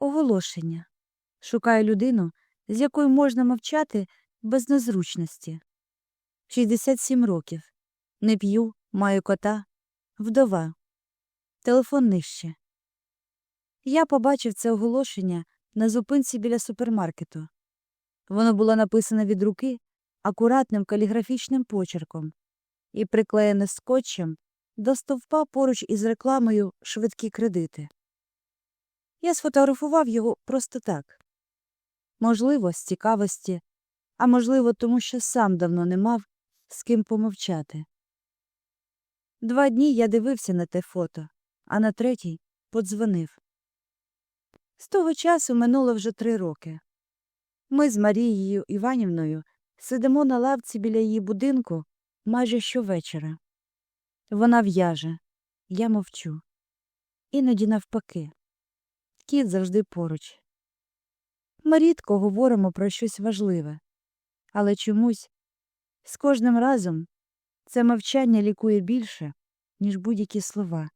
Оголошення. Шукаю людину, з якою можна мовчати без незручності. 67 років. Не п'ю, маю кота. Вдова. Телефон нижче. Я побачив це оголошення на зупинці біля супермаркету. Воно було написане від руки акуратним каліграфічним почерком і приклеєне скотчем до стовпа поруч із рекламою швидкі кредити. Я сфотографував його просто так. Можливо, з цікавості, а можливо, тому що сам давно не мав з ким помовчати. Два дні я дивився на те фото, а на третій подзвонив. З того часу минуло вже три роки. Ми з Марією Іванівною сидимо на лавці біля її будинку майже щовечора. Вона в'яже, я мовчу. Іноді навпаки. Кіт завжди поруч. Ми рідко говоримо про щось важливе, але чомусь з кожним разом це мовчання лікує більше, ніж будь-які слова.